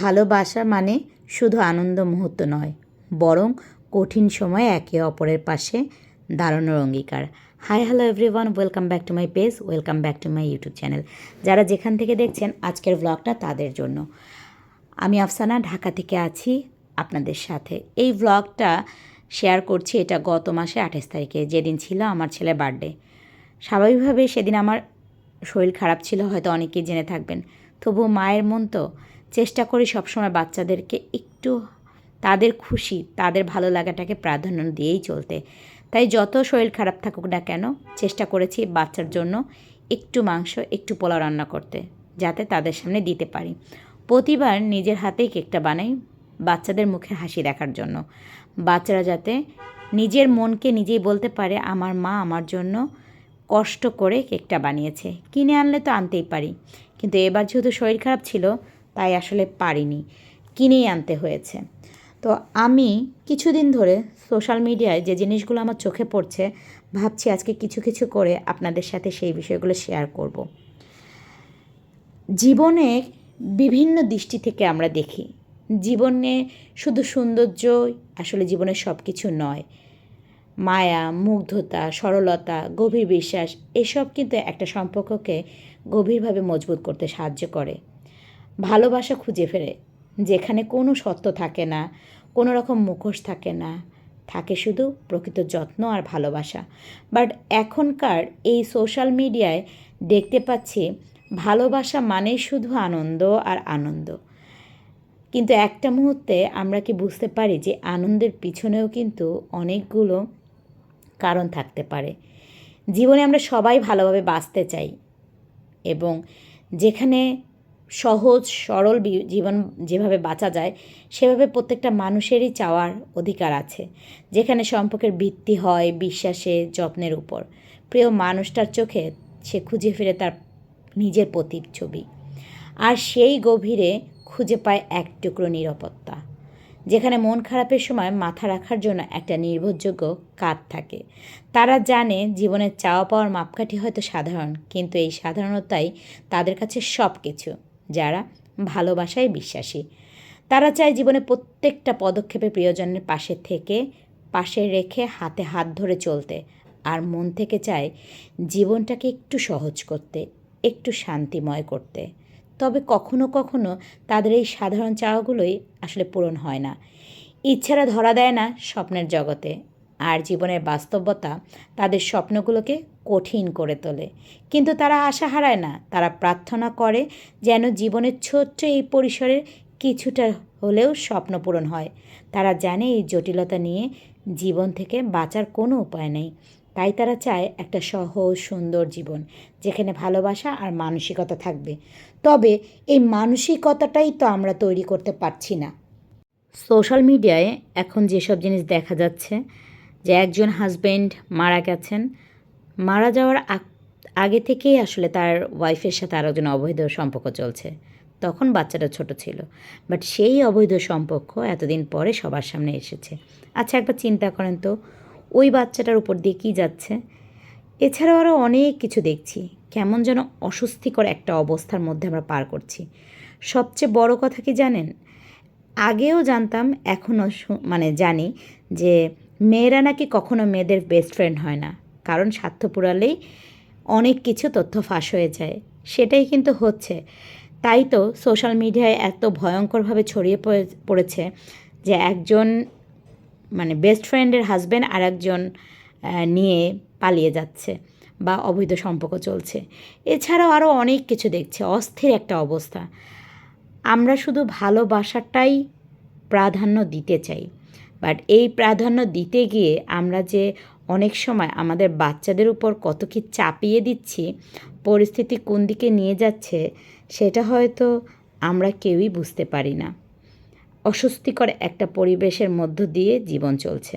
ভালোবাসা মানে শুধু আনন্দ মুহূর্ত নয়, বরং কঠিন সময়ে একে অপরের পাশে দাঁড়ানোর অঙ্গীকার। Hi hello everyone welcome back to my page welcome back to my YouTube channel যারা যেখান থেকে দেখছেন আজকের ব্লগটা তাদের জন্য। আমি আফসানা, ঢাকা থেকে আছি আপনাদের সাথে। এই ব্লগটা শেয়ার করছি এটা গত মাসে আঠাশ তারিখে, যেদিন ছিল আমার ছেলের বার্থডে স্বাভাবিকভাবে সেদিন আমার শরীর খারাপ ছিল, হয়তো অনেকেই জেনে থাকবেন। তবু মায়ের মন তো চেষ্টা করি সবসময় বাচ্চাদেরকে একটু তাদের খুশি, তাদের ভালো লাগাটাকে প্রাধান্য দিয়েই চলতে। তাই যত শরীর খারাপ থাকুক না কেন, চেষ্টা করেছি বাচ্চার জন্য একটু মাংস, একটু পোলাও রান্না করতে, যাতে তাদের সামনে দিতে পারি। প্রতিবার নিজের হাতেই কেকটা বানাই বাচ্চাদের মুখে হাসি দেখার জন্য। বাচ্চারা যাতে নিজের মনকে নিজেই বলতে পারে, আমার মা আমার জন্য কষ্ট করে কেকটা বানিয়েছে। কিনে আনলে তো আনতেই পারি। কিন্তু এবার যেহেতু শরীর খারাপ ছিল তাই আসলে পারিনি। কিনেই আনতে হয়েছে। তো আমি কিছুদিন ধরে সোশ্যাল মিডিয়ায় যে জিনিসগুলো আমার চোখে পড়ছে, ভাবছি আজকে কিছু কিছু করে আপনাদের সাথে সেই বিষয়গুলো শেয়ার করব। জীবনে বিভিন্ন দৃষ্টি থেকে আমরা দেখি। জীবনে শুধু সৌন্দর্যই আসলে জীবনের সব কিছু নয়। মায়া, মুগ্ধতা, সরলতা, গভীর বিশ্বাস, এসব কিন্তু একটা সম্পর্ককে গভীরভাবে মজবুত করতে সাহায্য করে। ভালোবাসা খুঁজে ফেরে, যেখানে কোনো সত্য থাকে না, কোনো রকম মুখোশ থাকে না। থাকে শুধু প্রকৃত যত্ন আর ভালোবাসা। বাট এখনকার এই সোশ্যাল মিডিয়ায় দেখতে পাচ্ছি ভালোবাসা মানেই শুধু আনন্দ আর আনন্দ। কিন্তু একটা মুহূর্তে আমরা কি বুঝতে পারি যে আনন্দের পিছনেও কিন্তু অনেকগুলো কারণ থাকতে পারে। জীবনে আমরা সবাই ভালোভাবে বাঁচতে চাই এবং যেখানে সহজ, সরল জীবন যেভাবে বাঁচা যায়, সেভাবে প্রত্যেকটা মানুষেরই চাওয়ার অধিকার আছে, যেখানে সম্পর্কের ভিত্তি হয় বিশ্বাসে যত্নের উপর। প্রিয় মানুষটার চোখে সে খুঁজে ফিরে তার নিজের প্রতিচ্ছবি আর সেই গভীরে খুঁজে পায় এক টুকরো নিরাপত্তা, যেখানে মন খারাপের সময় মাথা রাখার জন্য একটা নির্ভরযোগ্য কাত থাকে। তারা জানে জীবনের চাওয়া পাওয়ার মাপকাঠি হয়তো সাধারণ, কিন্তু এই সাধারণতাই তাদের কাছে সব কিছু যারা ভালোবাসায় বিশ্বাসী। তারা চায় জীবনে প্রত্যেকটা পদক্ষেপে প্রিয়জনের পাশে থেকে, পাশে রেখে হাতে হাত ধরে চলতে। আর মন থেকে চায় জীবনটাকে একটু সহজ করতে, একটু শান্তিময় করতে। তবে কখনো কখনো তাদের এই সাধারণ চাওয়াগুলোই আসলে পূরণ হয় না। ইচ্ছারা ধরা দেয় না স্বপ্নের জগতে। আর জীবনের বাস্তবতা তাদের স্বপ্নগুলোকে কঠিন করে তোলে। কিন্তু তারা আশা হারায় না। তারা প্রার্থনা করে যেন জীবনের ছোট্ট এই পরিসরের কিছুটা হলেও স্বপ্ন পূরণ হয়। তারা জানে এই জটিলতা নিয়ে জীবন থেকে বাঁচার কোনো উপায় নেই। তাই তারা চায় একটা সহজ, সুন্দর জীবন, যেখানে ভালোবাসা আর মানসিকতা থাকবে। তবে এই মানসিকতাটাই তো আমরা তৈরি করতে পারছি না। সোশ্যাল মিডিয়ায় এখন যেসব জিনিস দেখা যাচ্ছে, যে একজন হাজবেন্ড মারা গেছেন মারা যাওয়ার আগ- থেকেই আসলে তার ওয়াইফের সাথে আরও একজন অবৈধ সম্পর্ক চলছে। তখন বাচ্চাটা ছোট ছিল। বাট সেই অবৈধ সম্পর্ক এতদিন পরে সবার সামনে এসেছে। আচ্ছা একবার চিন্তা করেন তো, ওই বাচ্চাটার উপর দিয়ে কী যাচ্ছে? এছাড়াও আরও অনেক কিছু দেখছি। কেমন যেন অস্বস্তিকর একটা অবস্থার মধ্যে আমরা পার করছি। সবচেয়ে বড় কথা কি জানেন? আগেও জানতাম, এখনও মানে জানি যে মেয়েরা নাকি কখনো মেয়েদের বেস্ট ফ্রেন্ড হয় না। কারণ স্বার্থ পুরালেই অনেক কিছু তথ্য ফাঁস হয়ে যায়। সেটাই কিন্তু হচ্ছে। তাই তো সোশ্যাল মিডিয়ায় এত ভয়ঙ্করভাবে ছড়িয়ে পড়ে- পড়েছে যে একজন মানে বেস্ট ফ্রেন্ডের হাজব্যান্ড আর একজন নিয়ে পালিয়ে যাচ্ছে বা অবৈধ সম্পর্ক চলছে। এছাড়াও আরও অনেক কিছু দেখছে, অস্থির একটা অবস্থা। আমরা শুধু ভালোবাসাটাই প্রাধান্য দিতে চাই। বাট এই প্রাধান্য দিতে গিয়ে আমরা যে অনেক সময় আমাদের বাচ্চাদের উপর কত কি চাপিয়ে দিচ্ছি, পরিস্থিতি কোন দিকে নিয়ে যাচ্ছে, সেটা হয়তো আমরা কেউই বুঝতে পারি না। অস্বস্তিকর একটা পরিবেশের মধ্য দিয়ে জীবন চলছে।